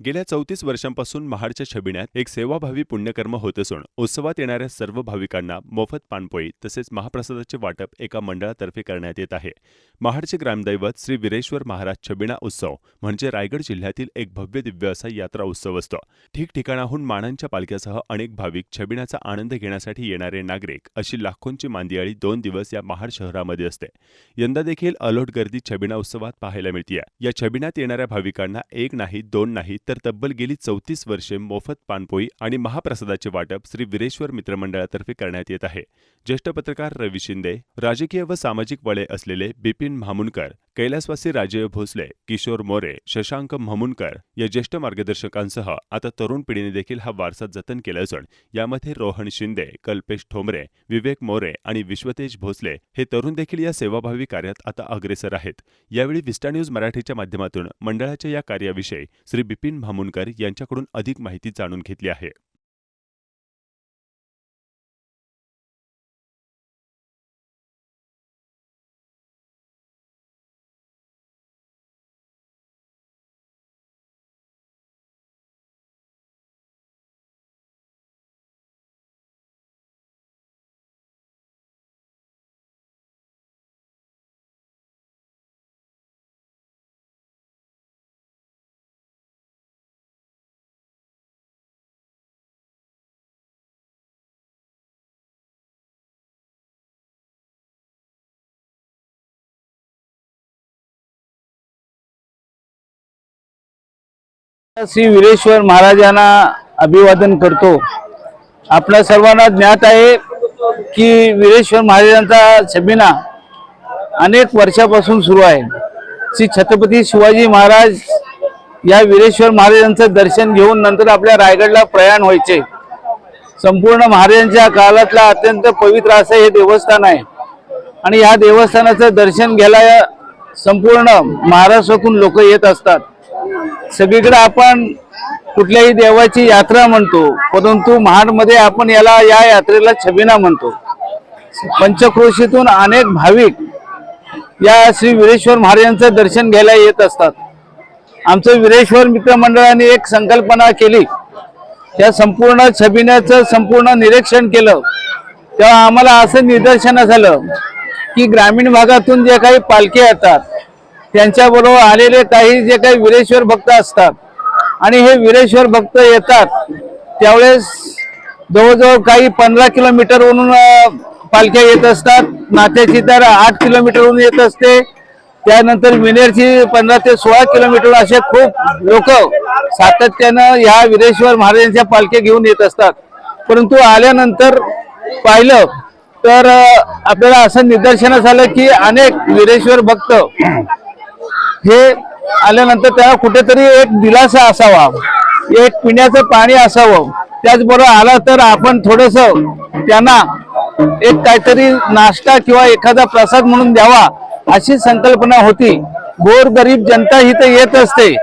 गेल्या चौतीस वर्षांपासून महाडच्या छबिण्यात एक सेवाभावी पुण्यकर्म होत असून उत्सवात येणाऱ्या सर्व भाविकांना मोफत पाणपोळी तसेच महाप्रसादाचे वाटप एका मंडळातर्फे करण्यात येत आहे. महाडचे ग्रामदैवत श्री वीरेश्वर महाराज छबिणा उत्सव म्हणजे रायगड जिल्ह्यातील एक भव्य दिव्य असा यात्रा उत्सव असतो. ठिकठिकाणाहून मानांच्या पालख्यासह अनेक भाविक छबिण्याचा आनंद घेण्यासाठी येणारे नागरिक अशी लाखोंची मांदियाळी दोन दिवस या महाड शहरामध्ये असते. यंदा देखील अलोट गर्दी छबिना उत्सवात पाहायला मिळते या छबिण्यात येणाऱ्या भाविकांना एक नाही दोन नाही तर तब्बल गेली चौतीस वर्षे मोफत पानपोई आणि महाप्रसादाचे वाटप श्री वीरेश्वर मित्रमंडळातर्फे करण्यात येत आहे. ज्येष्ठ पत्रकार रवी शिंदे राजकीय व सामाजिक वळे असलेले बिपिन म्हामुणकर कैलासवासी राजय भोसले किशोर मोरे शशांक म्हामुनकर या ज्येष्ठ मार्गदर्शकांसह आता तरुण पिढीने देखील हा वारसा जतन केला असून यामध्ये रोहन शिंदे कल्पेश ठोंबरे विवेक मोरे आणि विश्वतेज भोसले हे तरुण देखील या सेवाभावी कार्यात आता अग्रेसर आहेत. यावेळी विस्टा न्यूज मराठीच्या माध्यमातून मंडळाच्या या कार्याविषयी श्री बिपिन म्हामुनकर यांच्याकडून अधिक माहिती जाणून घेतली आहे. श्री वीरेश्वर महाराजांना अभिवादन करतो. आपल्या सर्वांना ज्ञात आहे की वीरेश्वर महाराजांचा छबिना अनेक वर्षापासून सुरू आहे. श्री छत्रपती शिवाजी महाराज या वीरेश्वर महाराजांचं दर्शन घेऊन नंतर आपल्या रायगडला प्रयाण व्हायचे. संपूर्ण महाराजांच्या काळातला अत्यंत पवित्र असं हे देवस्थान आहे. आणि ह्या देवस्थानाचं दर्शन घ्यायला संपूर्ण महाराष्ट्रातून लोक येत असतात. सगळीकडे आपण कुठल्याही देवाची यात्रा म्हणतो परंतु महाडमध्ये आपण याला या यात्रेला छबिना म्हणतो. पंचक्रोशीतून अनेक भाविक या श्री वीरेश्वर महाराजांचं दर्शन घ्यायला येत असतात. आमचं वीरेश्वर मित्रमंडळाने एक संकल्पना केली. त्या संपूर्ण छबिन्याचं संपूर्ण निरीक्षण केलं. तेव्हा आम्हाला असं निदर्शन झालं की ग्रामीण भागातून जे काही पालखी येतात त्यांच्याबरोबर आलेले काही जे काही वीरेश्वर भक्त असतात. आणि हे वीरेश्वर भक्त येतात. त्यावेळेस जवळजवळ काही पंधरा किलोमीटरवरून पालख्या येत असतात. नात्याची तर आठ किलोमीटरवरून येत असते. त्यानंतर विनेरची पंधरा ते सोळा किलोमीटर असे खूप लोक सातत्यानं या वीरेश्वर महाराजांच्या पालख्या घेऊन येत असतात. परंतु आल्यानंतर पाहिलं तर आपल्याला असं निदर्शनास आलं की अनेक वीरेश्वर भक्त हे आल्यानंतर त्याला कुठेतरी एक दिलासा असावा. एक पिण्याचं पाणी असावं. त्याचबरोबर आला तर आपण थोडस त्यांना एक काहीतरी नाश्ता किंवा एखादा प्रसाद म्हणून द्यावा अशी संकल्पना होती. गोर गरीब जनता ही तर येत असते.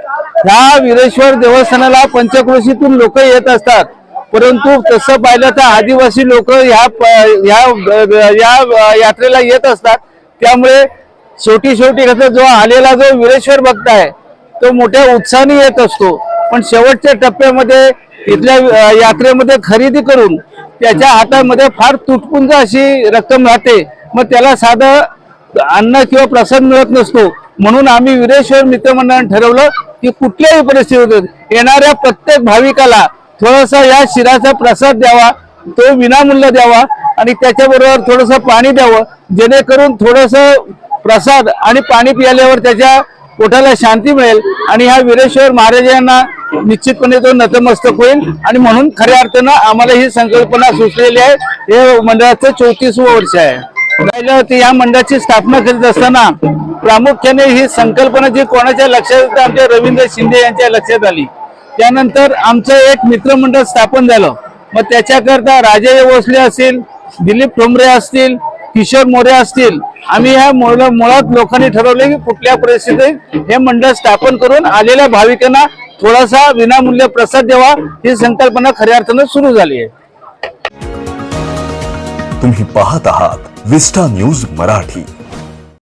ह्या वीरेश्वर देवस्थानाला पंचक्रोशीतून लोक येत असतात. परंतु तसं पाहिलं तर आदिवासी लोक ह्या प- ह्या या यात्रेला येत असतात. त्यामुळे शेवटी शेवटी कसं जो आलेला जो वीरेश्वर भक्त आहे तो मोठ्या उत्साहाने येत असतो. पण शेवटच्या टप्प्यामध्ये इथल्या यात्रेमध्ये खरेदी करून त्याच्या हातामध्ये फार तुटपुंज अशी रक्कम राहते. मग त्याला साधं अन्न किंवा प्रसाद मिळत नसतो. म्हणून आम्ही वीरेश्वर मित्रमंडळाने ठरवलं की कुठल्याही परिस्थितीत येणाऱ्या प्रत्येक भाविकाला थोडासा या शिराचा प्रसाद द्यावा तो विनामूल्य द्यावा आणि त्याच्याबरोबर थोडंसं पाणी द्यावं जेणेकरून थोडंसं प्रसाद आणि पाणी पियाल्यावर त्याच्या पोटाला शांती मिळेल. आणि ह्या वीरेश्वर महाराजांना निश्चितपणे तो नतमस्तक होईल. आणि म्हणून खऱ्या अर्थानं आम्हाला ही संकल्पना सुचलेली आहे. हे मंडळाचं चौतीसवं वर्ष आहे. राहिलं होतं या मंडळाची स्थापना करीत असताना प्रामुख्याने ही संकल्पना जी कोणाच्या लक्षात येतं आमच्या रवींद्र शिंदे यांच्या लक्षात आली. त्यानंतर आमचं एक मित्रमंडळ स्थापन झालं. मग त्याच्याकरता राजे भोसले असतील दिलीप ठोंबरे असतील किशोर मोरे असतील आम्ही ह्या मुळात लोकांनी ठरवले की कुठल्या परिस्थितीत हे मंडळ स्थापन करून आलेल्या भाविकांना थोडासा विनामूल्य प्रसाद द्यावा ही संकल्पना खऱ्या अर्थानं सुरू झाली आहे. तुम्ही पाहत आहात विस्टा न्यूज मराठी.